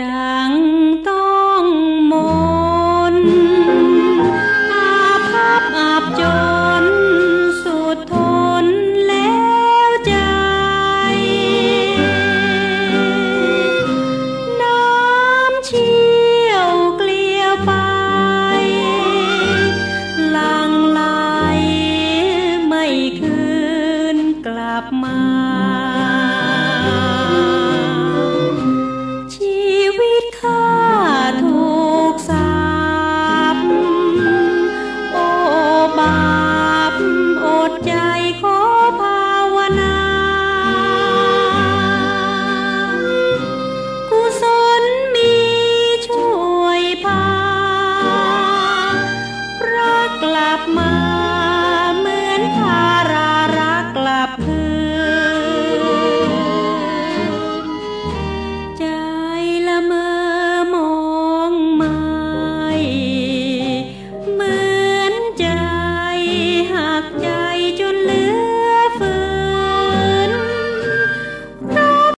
ดังต้องมนอาภัพอาบจนสุดทนแล้วใจ น้ำเชี่ยวเกลียวไป ลังไหลไม่คืนกลับมา